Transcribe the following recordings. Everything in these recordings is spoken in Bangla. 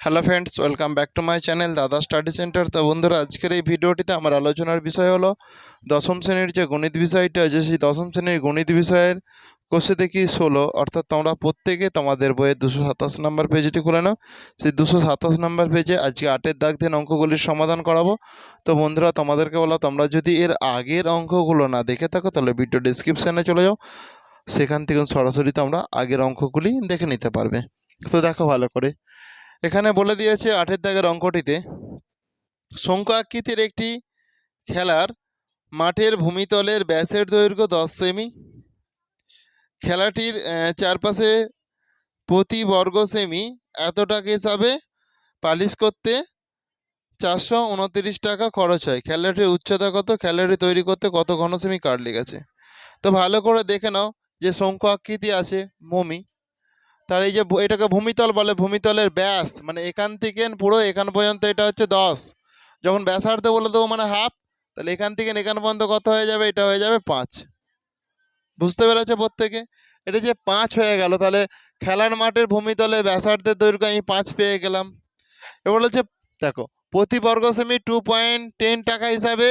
Hello friends welcome back to my channel Dada study centre তো বন্ধুরা, আজকের এই ভিডিওটিতে আমার আলোচনার বিষয় হলো, দশম শ্রেণির যে গণিত বিষয়টা আছে, সেই দশম শ্রেণির গণিত বিষয়ের কোষে দেখি ষোলো। অর্থাৎ তোমরা প্রত্যেকে তোমাদের বইয়ের দুশো সাতাশ নম্বর পেজটি খুলে নাও। সেই দুশো সাতাশ নম্বর পেজে আজকে আটের দাগ দিয়ে অঙ্কগুলির সমাধান করাবো। তো বন্ধুরা, তোমাদেরকে বলো, তোমরা যদি এর আগের অঙ্কগুলো না দেখে থাকো, তাহলে ভিডিও ডিসক্রিপশানে চলে যাও। সেখান থেকে সরাসরি তোমরা আগের অঙ্কগুলি দেখে নিতে পারবে। তো দেখো ভালো করে। এখানে বলে দিয়েছে আটের দাগের অঙ্কটিতে শঙ্কু আকৃতির একটি খেলার মাঠের ভূমিতলের ব্যাসের দৈর্ঘ্য দশ সেমি, খেলাটির চারপাশে প্রতি বর্গ সেমি এত টাকা হিসাবে পালিশ করতে চারশো উনত্রিশ টাকা খরচ হয়। খেলাটির উচ্চতা কত? খেলাটি তৈরি করতে কত ঘন সেমি কাঠ লেগেছে? তো ভালো করে দেখে নাও যে শঙ্কু আকৃতি আছে মমি। তার এই যে এটাকে ভূমিতল বলে, ভূমিতলের ব্যাস। মানে এখান থেকে পুরো এখান পর্যন্ত এটা হচ্ছে দশ। যখন ব্যাসার্ধ বলে দেবো মানে হাফ তাহলে এখান থেকে এখান পর্যন্ত কত হয়ে যাবে? এটা হয়ে যাবে পাঁচ। বুঝতে পেরেছ প্রত্যেকে? এটা যে পাঁচ হয়ে গেল, তাহলে খেলার মাঠের ভূমিতলে ব্যাসার্ধের দৈর্ঘ্য আমি পাঁচ পেয়ে গেলাম। এবার হচ্ছে, দেখো, প্রতি বর্গ সেমি টু পয়েন্ট টেন টাকা হিসাবে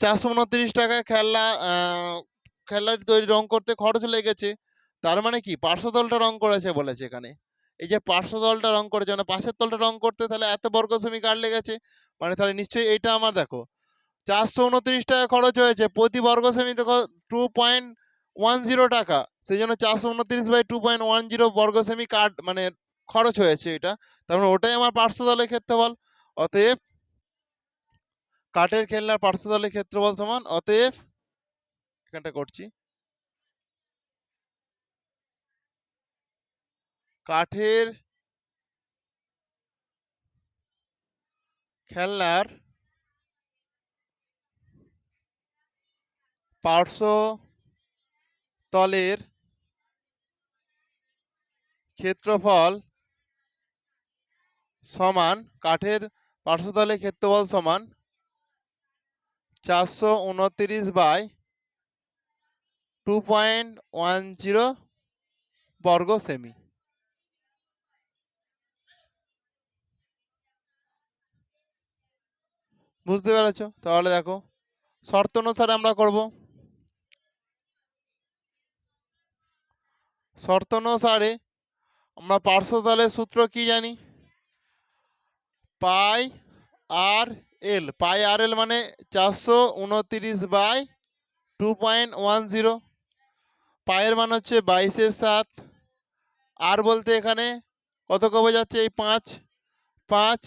চারশো উনত্রিশ টাকা খেলা খেলার তৈরি রং করতে খরচ লেগেছে। তার মানে কি? পার্শ্বতলটা রং করেছে বলেছে এখানে। এই যে পার্শ্বতলটা রং করেছে মানে পাশের তলটা রং করতে তাহলে এত বর্গ সেমি কাঠ লেগেছে? মানে তাহলে নিশ্চয়ই এইটা আমার দেখো। চারশো উনত্রিশ টাকা খরচ হয়েছে, প্রতি বর্গ সেমি দেখো টু পয়েন্ট ওয়ান জিরো টাকা। সেই জন্য চারশো উনত্রিশ by two point one zero বর্গ সেমি কাঠ মানে খরচ হয়েছে এটা। তার মানে ওটাই আমার পার্শ্বতলের ক্ষেত্রফল। অতএব কাঠের খেলনার পার্শ্বতলের ক্ষেত্রফল সমান। অতএব এখানটা করছি। কাঠের খেলনার পার্শ্ব তলের ক্ষেত্রফল সমান, কাঠের পার্শ্বতলের ক্ষেত্রফল সমান চারশো উনত্রিশ by two point one zero বর্গ সেমি। বুঝতে পেরেছ? তাহলে দেখো, শর্ত অনুসারে আমরা করব। শর্ত অনুসারে আমরা পার্শ্বতলের সূত্র কি জানি? পাই আর এল। পাই আর এল মানে চারশো উনতিরিশ by two point one zero. পায়ের মান হচ্ছে বাইশের সাত। আর বলতে এখানে কত কবে যাচ্ছে এই পাঁচ। পাঁচ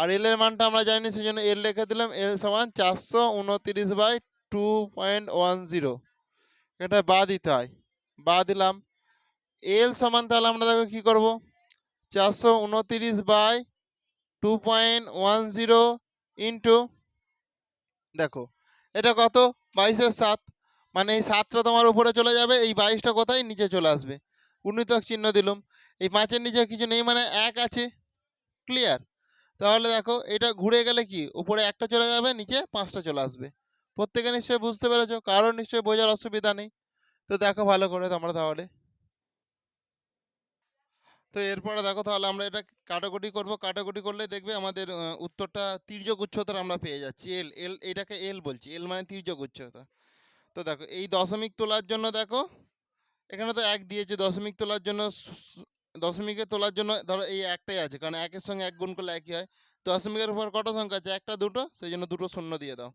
আর এল এর মানটা আমরা জানি সেই জন্য এল লিখে দিলাম এল সমান চারশো উনতিরিশ by two point one zero এটা বা দিতে হয়, বা দিলাম। এল সমান তাহলে আমরা দেখো কী করব? চারশো উনতিরিশ by two point one zero into দেখো, এটা কত? বাইশের সাত। মানে এই সাতটা তোমার উপরে চলে যাবে, এই বাইশটা কোথায়? নিচে চলে আসবে। গুণিতক চিহ্ন দিলাম। এই পাঁচের নিচে কিছু নেই মানে এক আছে। ক্লিয়ার তাহলে দেখো এটা ঘুরে গেলে কি? উপরে একটা চলে যাবে, নিচে পাঁচটা চলে আসবে। প্রত্যেকে নিশ্চয়ই বুঝতে পেরেছ কারণ নিশ্চয়ই বোঝার অসুবিধা নেই। তো দেখো ভালো করে তোমরা তাহলে। তো এরপরে দেখো তাহলে আমরা এটা কাটাকুটি করব। কাটাকুটি করলে দেখবে আমাদের উত্তরটা তির্যক উচ্চতার আমরা পেয়ে যাচ্ছি। এল এল, এটাকে এল বলছি। এল মানে তির্যক উচ্চতা তো দেখো এই দশমিক তোলার জন্য দেখো, এখানে তো এক দিয়েছে, দশমিক তোলার জন্য দশমিকে তোলার জন্য ধরো এই একটাই আছে। কারণ একের সঙ্গে এক গুণ করলে একই হয়। দশমিকের উপর কত সংখ্যা আছে? একটা, দুটো সেই জন্য দুটো শূন্য দিয়ে দাও।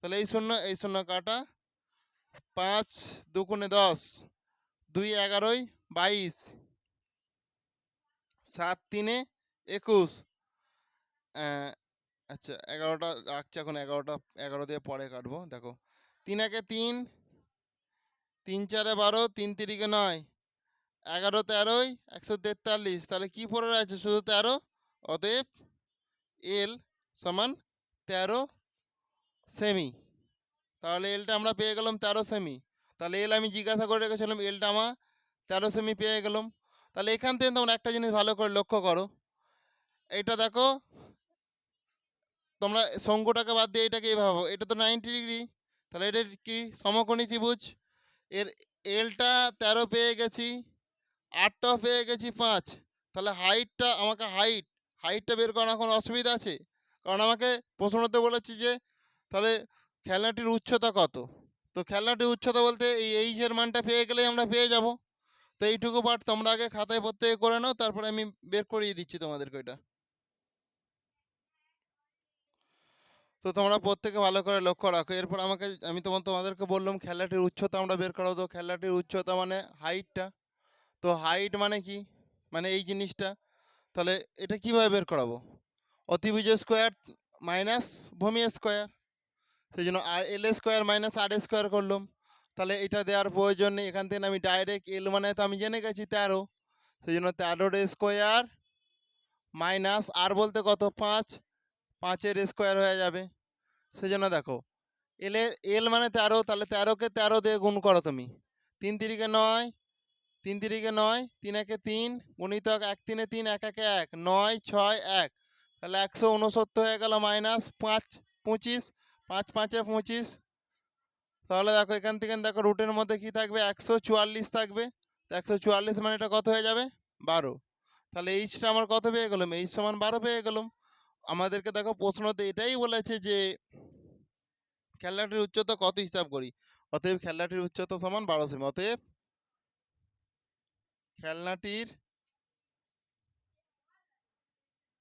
তাহলে এই শূন্য এই শূন্য কাটা পাঁচ দুগুণে দশ, দুই এগারোই বাইশ, সাত তিনে একুশ। আচ্ছা এগারোটা রাখছি এখন, এগারোটা, এগারো দিয়ে পরে কাটবো, দেখো। তিন একে তিন তিন চারে বারো, তিন তিরিকে নয় এগারো তেরোই, একশো তেতাল্লিশ। তাহলে কী পড়ে আছে শুধু তেরো? অতএব এল সমান তেরো সেমি তাহলে এলটা আমরা পেয়ে গেলাম তেরো সেমি তাহলে এল আমি জিজ্ঞাসা করে রেখেছিলাম এলটা আমার তেরো সেমি পেয়ে গেলাম। তাহলে এখান থেকে তোমরা একটা জিনিস ভালো করে লক্ষ্য করো। এইটা দেখো, তোমরা শঙ্কুটাকে বাদ দিয়ে এটাকে ভাবো। এটা তো নাইনটি ডিগ্রি তাহলে এটা কি? সমকোণী ত্রিভুজ। এর এলটা তেরো পেয়ে গেছি। আটটাও পেয়ে গেছি পাঁচ। তাহলে হাইটটা আমাকে হাইট হাইটটা বের করানো কোনো অসুবিধা আছে? কারণ আমাকে প্রশ্নতে বলেছি যে, তাহলে খেলনাটির উচ্চতা কত? তো খেলনাটির উচ্চতা বলতে এই এইচের মানটা পেয়ে গেলেই আমরা পেয়ে যাব। তো এইটুকু পার্ট তোমরা আগে খাতায় প্রত্যেকে করে নাও, তারপরে আমি বের করিয়ে দিচ্ছি তোমাদেরকে ওইটা। তো তোমরা প্রত্যেকে ভালো করে লক্ষ্য রাখো। এরপর আমাকে, আমি তোমার তোমাদেরকে বললাম খেলাটির উচ্চতা আমরা বের করাবো। তো খেলাটির উচ্চতা মানে হাইটটা তো হাইট মানে কি? মানে এই জিনিসটা। তাহলে এটা কীভাবে বের করাবো? অতিভুজ স্কোয়ার মাইনাস ভূমি স্কোয়ার সেই জন্য আর L square minus R square করলাম। তাহলে এটা দেওয়ার প্রয়োজন নেই। এখান থেকে আমি ডাইরেক্ট এল মানে তো আমি জেনে গেছি তেরো। সেই জন্য তেরোর স্কোয়ার মাইনাস আর বলতে কত? পাঁচ। পাঁচের স্কোয়ার হয়ে যাবে। সেই জন্য দেখো এলের এল মানে তেরো। তাহলে তেরোকে তেরো দিয়ে গুণ করো তুমি। তিন তিরিকে নয়। তিন তিরিকে নয়, তিন একে তিন গুণিতক এক তিনে তিন, এক একে এক, নয়, ছয়, এক। তাহলে একশো উনসত্তর হয়ে গেল মাইনাস পাঁচ, পঁচিশ, পাঁচ পাঁচে পঁচিশ। তাহলে দেখো এখান থেকে দেখো রুটের মধ্যে কি থাকবে? একশো চুয়াল্লিশ থাকবে। তো একশো চুয়াল্লিশ মানে এটা কত হয়ে যাবে? বারো। তাহলে এইচটা আমার কত পেয়ে গেলাম? এইচ সমান বারো পেয়ে গেলাম। আমাদেরকে দেখো প্রশ্নতে এটাই বলেছে যে খেলনাটির উচ্চতা কত হিসাব করি? অতএব খেলনাটির উচ্চতা সমান বারো সেমি। অতএব খেলনাটির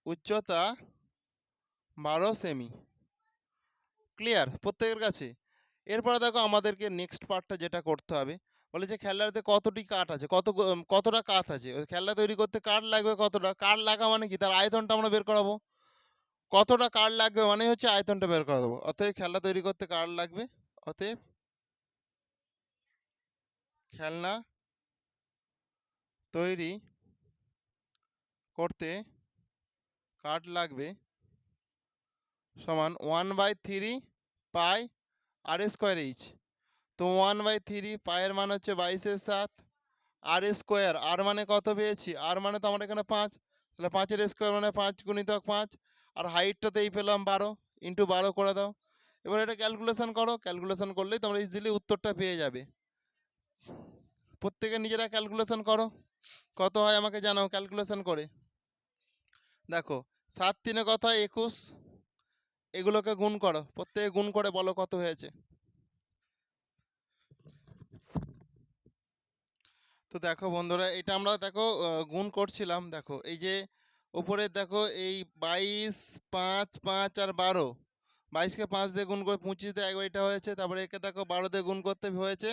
উচ্চতা বারো সেমি। ক্লিয়ার প্রত্যেকের কাছে? এরপরে দেখো আমাদেরকে নেক্সট পার্টটা যেটা করতে হবে। বলে যে খেলনাতে কতটি কাঠ আছে? কত কতটা কাঠ আছে? ওই খেলনা তৈরি করতে কাঠ লাগবে কতটা? কাঠ লাগা মানে কি? তার আয়তনটা আমরা বের করাবো। কতটা কাঠ লাগবে মানে হচ্ছে আয়তনটা বের করে দেবো অতএব খেলনা তৈরি করতে কাঠ লাগবে। অতএব খেলনা তৈরি করতে কাঠ লাগবে সমান one by three pi R square H তো ওয়ান বাই থ্রি পায়ের মান হচ্ছে বাইশের সাত। আর স্কোয়ার আর মানে কত পেয়েছি? আর মানে তো আমার এখানে পাঁচ। তাহলে পাঁচের স্কোয়ার মানে পাঁচ গুণিতক পাঁচ। আর হাইটটাতেই পেলাম বারো। ইন্টু বারো করে দাও। এবার এটা ক্যালকুলেশন করো। ক্যালকুলেশন করলেই তোমরা ইজিলি উত্তরটা পেয়ে যাবে। প্রত্যেকে নিজেরা ক্যালকুলেশন করো। কত হয় আমাকে জানাও ক্যালকুলেশন করে। দেখো, সাত তিনে কত হয়? একুশ। এগুলোকে গুণ করো। প্রত্যেকে গুণ করে বলো কত হয়েছে। তো দেখো বন্ধুরা, এটা আমরা দেখো গুণ করছিলাম। দেখো, এই যে উপরে দেখো, এই বাইশ, পাঁচ পাঁচ আর বারো। বাইশকে পাঁচ দিয়ে গুণ করে পঁচিশ দিয়ে একবার এটা হয়েছে। তারপরে একে দেখো বারো দিয়ে গুণ করতে হয়েছে।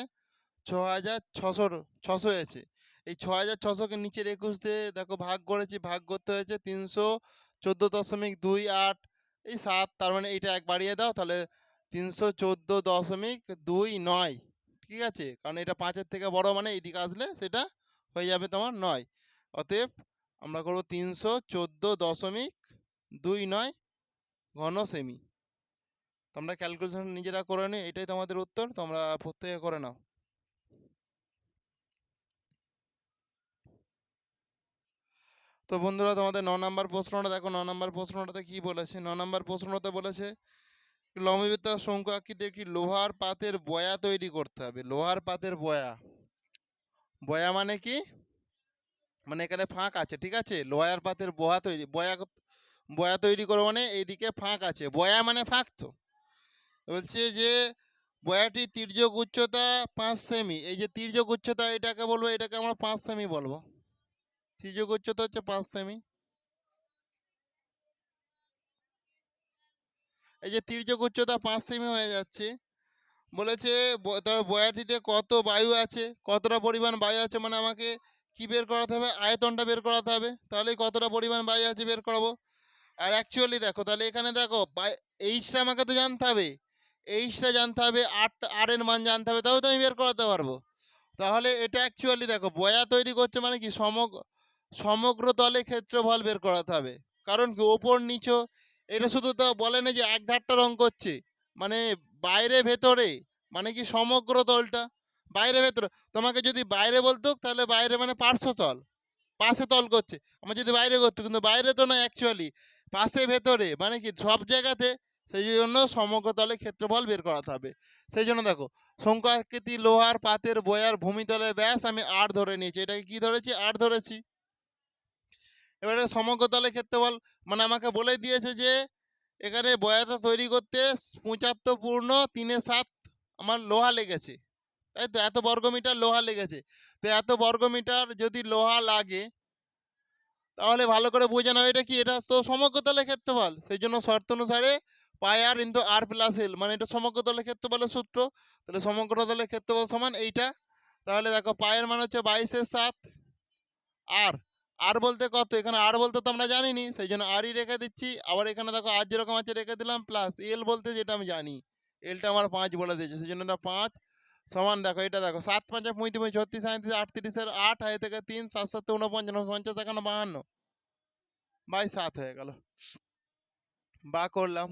ছ হাজার ছশোর ছশো হয়েছে। এই ছ হাজার ছশোকে নিচের একুশ দিয়ে দেখো ভাগ করেছি, ভাগ করতে হয়েছে তিনশো চোদ্দ দশমিক দুই আট। এই সাত, তার মানে এইটা এক বাড়িয়ে দাও, তাহলে তিনশো চোদ্দ দশমিক দুই নয়, ঠিক আছে? কারণ এটা পাঁচের থেকে বড় মানে এইদিকে আসলে সেটা হয়ে যাবে তোমার নয়। অতএব আমরা করব তিনশো চোদ্দ দশমিক দুই নয় ঘন সেমি তোমরা ক্যালকুলেশন নিজেরা করে নিও, এটাই তোমাদের উত্তর, তোমরা প্রত্যেকে করে নাও। তো বন্ধুরা, তোমাদের ন নম্বর প্রশ্নটা দেখো, ন নম্বর প্রশ্নটাতে কি বলেছে? ন নম্বর প্রশ্নটাতে বলেছে লম্বিত শঙ্কু আকৃতির একটি লোহার পাতের বয়া তৈরি করতে হবে। লোহার পাতের বয়া। বয়া মানে কি? মানে এখানে ফাঁক আছে, ঠিক আছে? লোহার পাতের বয়া তৈরি, বয়া বয়া তৈরি করো মানে এইদিকে ফাঁক আছে। বয়া মানে ফাঁক তো। বলছে যে, বয়াটি তির্যক উচ্চতা পাঁচ সেমি। এই যে তির্যক উচ্চতা, এটাকে বলব, এটাকে আমরা পাঁচ সেমি বলব। তির্যক উচ্চতা হচ্ছে পাঁচ সেমি এই যে তির্যক উচ্চতা পাঁচ সেমি হয়ে যাচ্ছে বলেছে তবে বয়াটিতে কত বায়ু আছে কতটা পরিমাণ বায়ু আছে মানে আমাকে কি বের করাতে হবে আয়তনটা বের করাতে হবে তাহলে কতটা পরিমাণ বায়ু আছে বের করাবো আর অ্যাকচুয়ালি দেখো, তাহলে এখানে দেখো এইচটা আমাকে তো জানতে হবে। এইচটা জানতে হবে, আট আর এর মান জানতে হবে তবে তো আমি বের করাতে পারব। তাহলে এটা অ্যাকচুয়ালি দেখো, বয়া তৈরি করছে মানে কি? সমগ্র সমগ্র তলে ক্ষেত্রফল বের করাতে হবে। কারণ কি? ওপর নিচো, এটা শুধু তো বলে না যে এক ধারটা রং করছে। মানে বাইরে ভেতরে মানে কি সমগ্র তলটা বাইরে ভেতরে। তোমাকে যদি বাইরে বলতো তাহলে বাইরে মানে পার্শ্ব তল। পাশে তল করছে। আমার যদি বাইরে করতো, কিন্তু বাইরে তো না অ্যাকচুয়ালি পাশে ভেতরে মানে কি? সব জায়গাতে সেই জন্য সমগ্র তলে ক্ষেত্রফল বের করাতে হবে। সেই জন্য দেখো আকৃতি লোহার, পাতের, বয়ার, ভূমিতলের ব্যাস আমি আট ধরে নিয়েছি। এটাকে কি ধরেছি? আট ধরেছি। এবারে সমগ্র তলে ক্ষেত্রফল মানে আমাকে বলে দিয়েছে যে, এখানে বয়াটা তৈরি করতে পঁচাত্তর পূর্ণ তিনে সাত আমার লোহা লেগেছে। তাই তো? এত বর্গমিটার লোহা লেগেছে। তো এত বর্গমিটার যদি লোহা লাগে, তাহলে ভালো করে বোঝানো এটা কি? এটা তো সমগ্র তলে ক্ষেত্রফল সেই জন্য শর্ত অনুসারে পাই আর ইন্টু আর প্লাস এল মানে এটা সমগ্র তলে ক্ষেত্রফলের সূত্র। তাহলে সমগ্র তলে ক্ষেত্রফল সমান এইটা। তাহলে দেখো পায়ের মান হচ্ছে বাইশের সাত, আর আর বলতে কত? এখানে আর বলতে তো আমরা জানিনি সেই জন্য আরই রেখে দিচ্ছি। আবার এখানে দেখো আর যেরকম আছে রেখে দিলাম প্লাস এল বলতে যেটা আমি জানি। এলটা আমার পাঁচ বলে দিয়েছে সেই জন্য এটা পাঁচ। সমান দেখো, এটা দেখো, সাত পাঁচে পঁয়ত্রিশ, ছত্রিশ সাঁত্রিশ আটত্রিশের আট হয় থেকে তিন, সাত সাত উনপঞ্চান্ন পঞ্চাশ এখানে বাহান্ন। বাই সাত হয়ে গেল। বা করলাম।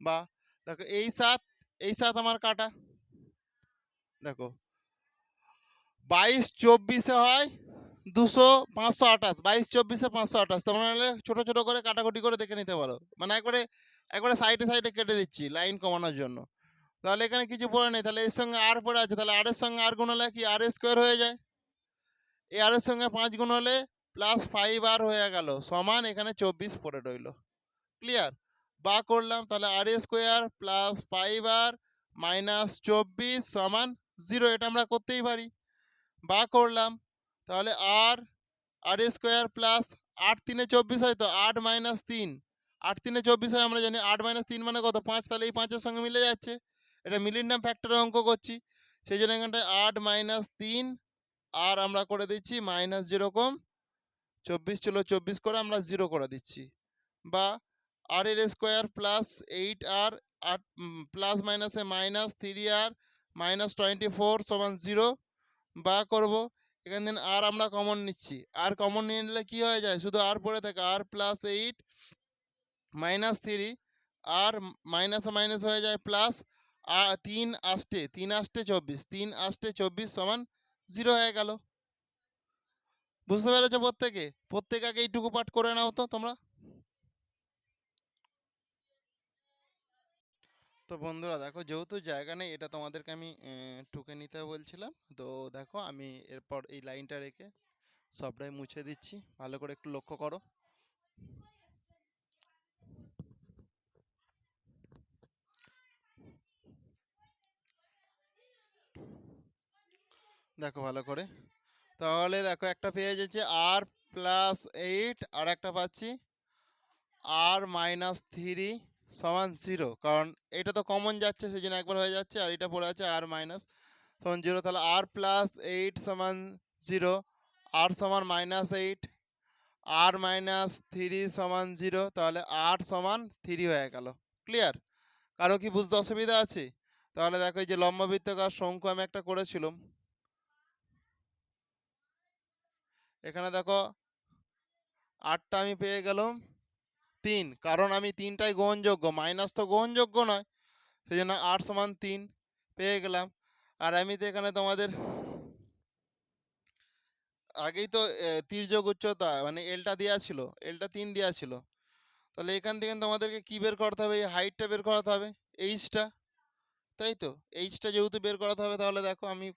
বা দেখো, এই সাত এই সাত আমার কাটা। দেখো, বাইশ, চব্বিশে হয় দুশো পাঁচশো আঠাশ, বাইশ, চব্বিশে পাঁচশো আঠাশ। তোমরা নাহলে ছোটো ছোটো করে কাটাকুটি করে দেখে নিতে পারো। মানে একবারে একবারে সাইডে সাইডে কেটে দিচ্ছি লাইন কমানোর জন্য। তাহলে এখানে কিছু পড়ে নেই। তাহলে এর সঙ্গে আর পড়ে আছে। তাহলে আর এর সঙ্গে আর গুণ হলে কি আর স্কোয়ার হয়ে যায়? এই আর এর সঙ্গে পাঁচ গুণ হলে প্লাস ফাইভ আর হয়ে গেল। সমান এখানে চব্বিশ পড়ে রইল। ক্লিয়ার? বা করলাম, তাহলে R square plus five R minus চব্বিশ সমান জিরো। এটা আমরা করতেই পারি। বা করলাম তাহলে আর আর স্কোয়ার প্লাস আট তিনে চব্বিশ হয় তো আট মাইনাস তিন। আট তিনে চব্বিশ হয় আমরা জানি আট মাইনাস তিন মানে কত? পাঁচ। তাহলে এই পাঁচের সঙ্গে মিলে যাচ্ছে। এটা মিলির নাম ফ্যাক্টরে অঙ্ক করছি। সেই জন্য এখানটায় আট মাইনাস তিন আর আমরা করে দিচ্ছি মাইনাস যেরকম চব্বিশ ছিল চব্বিশ করে আমরা জিরো করে দিচ্ছি। বা আর এর স্কোয়ার প্লাস এইট আর আট প্লাস মাইনাসে minus three R minus twenty four সমান জিরো বা করব এখান দিন আর আমরা কমন নিচ্ছি। আর কমন নিয়ে নিলে কী হয়ে যায়? শুধু আর পড়ে থাকে। R plus eight minus three R minus minus হয়ে যায় প্লাস আর তিন আষ্টে তিন আষ্টে চব্বিশ, তিন আষ্টে চব্বিশ সমান জিরো হয়ে গেল। বুঝতে পেরেছ প্রত্যেকে? প্রত্যেক আগে এইটুকু পাঠ করে নাও তো তোমরা। তো বন্ধুরা দেখো যেহেতু জায়গা নেই, এটা তোমাদেরকে আমি টুকে নিতে বলছিলাম। তো দেখো আমি এরপর এই লাইনটা রেখে সবটাই মুছে দিচ্ছি। ভালো করে একটু লক্ষ্য করো। দেখো ভালো করে। তাহলে দেখো একটা পেয়ে যাচ্ছে আর প্লাস এইট আর একটা পাচ্ছি আর মাইনাস থ্রি সমান জিরো কারণ এটা তো কমন যাচ্ছে সেই জন্য একবার হয়ে যাচ্ছে আর এটা পড়ে আছে আর মাইনাস সমান জিরো তাহলে আর প্লাস এইট সমান জিরো আর সমান minus eight R minus three সমান জিরো তাহলে আর সমান থ্রি হয়ে গেল। ক্লিয়ার কারও কি বুঝতে অসুবিধা আছে? তাহলে দেখো এই যে লম্ববৃত্তকার শঙ্কু আমি একটা করেছিলাম। এখানে দেখো আটটা আমি পেয়ে গেলাম। তিন। কারণ আমি তিনটাই গ্রহণযোগ্য। মাইনাস তো গ্রহণযোগ্য নয়। সেই জন্য আট সমান তিন পেয়ে গেলাম। আর আমি তো এখানে তোমাদের আগেই তো তির্যক উচ্চতা মানে এলটা দেওয়া ছিল। এলটা তিন দেওয়া ছিল। তাহলে এখান থেকে তোমাদেরকে কি বের করতে হবে? এই হাইটটা বের করাতে হবে। এইচটা তাই তো? এইচটা যেহেতু বের করাতে হবে, তাহলে দেখো আমি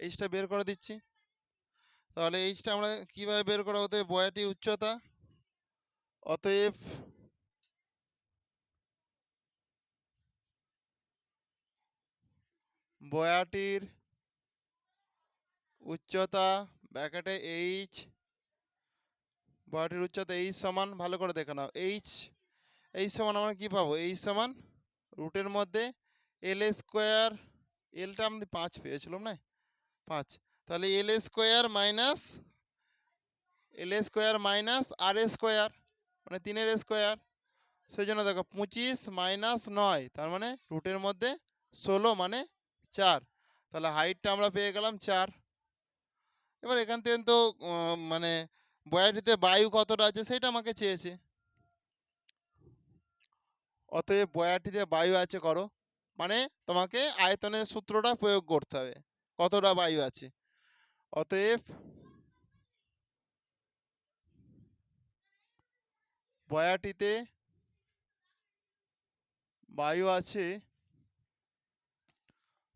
এইচটা বের করে দিচ্ছি। তাহলে এইচটা আমরা কীভাবে বের করা হতে বয়াটি উচ্চতা অতএব বয়াটির উচ্চতা ব্যাকেটে এইচ, বয়াটির উচ্চতা এইচ সমান, ভালো করে দেখে নাও, এইচ এইচ সমান আমরা কী পাবো? এইচ সমান রুটের মধ্যে এল স্কোয়ার, এলটা আমি পাঁচ পেয়েছিলাম না? পাঁচ। তাহলে L square minus, L square minus R square. মানে তিনের স্কোয়ার সেই জন্য দেখো পঁচিশ মাইনাস নয়, তার মানে রুটের মধ্যে ষোলো মানে চার, তাহলে হাইটটা আমরা পেয়ে গেলাম চার। এবার এখান থেকে তো মানে বয়াটিতে বায়ু কতটা আছে সেটা আমাকে চেয়েছে। অতএব বয়াটিতে বায়ু আছে করো মানে তোমাকে আয়তনের সূত্রটা প্রয়োগ করতে হবে, কতটা বায়ু আছে। অতএব বয়াটিতে বায়ু আছে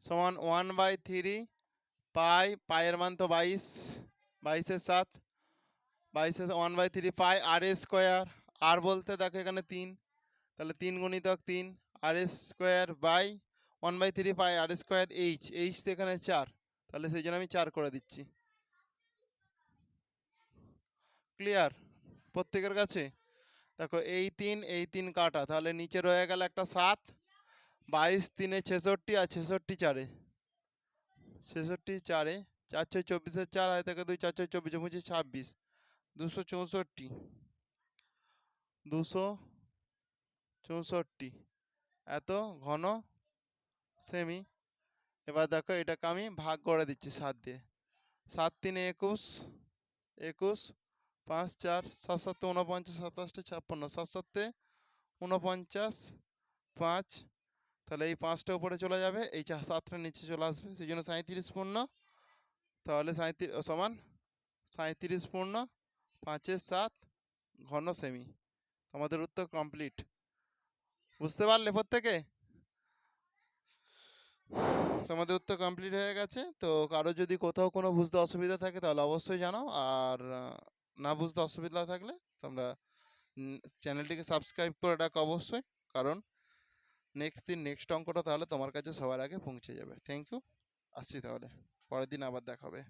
সমান ওয়ান বাই থ্রি পাই পায়ের মান তো বাইশ বাইশের সাত, বাইশে one by three pi R square R বলতে দেখো এখানে তিন, তাহলে তিন গুণিতক তিন আর S square by one by three pi R square H H তো এখানে চার, তাহলে সেই জন্য আমি চার করে দিচ্ছি। ক্লিয়ার প্রত্যেকের কাছে? দেখো এই তিন এই তিন কাটা, তাহলে নিচে রয়ে গেল একটা সাত, বাইশ তিনে ছেষট্টি আর ছেষট্টি চারে। ছেষট্টি চারে, চার ছয় চব্বিশের চার হয় থেকে দুই, চার ছয় চব্বিশ পঁচিশ ছাব্বিশ, দুশো চৌষট্টি দুশো চৌষট্টি, এত ঘন সেমি এবার দেখো এটাকে আমি ভাগ করে দিচ্ছি সাত দিয়ে। সাত তিনে একুশ একুশ পাঁচ চার, সাত সাতে উনপঞ্চাশ সাতাশটা ছাপ্পান্ন, সাত সাতে উনপঞ্চাশ পাঁচ। তাহলে এই পাঁচটা উপরে চলে যাবে, এই সাতটা নিচে চলে আসবে সেই জন্য সাঁত্রিশ পূর্ণ। তাহলে সাঁত্রিশ সমান সাঁত্রিশ পূর্ণ, পাঁচের সাত, ঘন সেমি। আমাদের উত্তর কমপ্লিট। বুঝতে পারলে প্রত্যেকে? তোমাদের উত্তর কমপ্লিট হয়ে গেছে, তো কারও যদি কোথাও কোনো বুঝতে অসুবিধা থাকে তাহলে অবশ্যই জানাও, আর না বুঝতে অসুবিধা থাকলে তোমরা চ্যানেলটিকে সাবস্ক্রাইব করে রাখো অবশ্যই। কারণ নেক্সট দিন নেক্সট অঙ্কটা তাহলে তোমার কাছে সবার আগে পৌঁছে যাবে। থ্যাংক ইউ আসছি তাহলে। পরের দিন আবার দেখা হবে।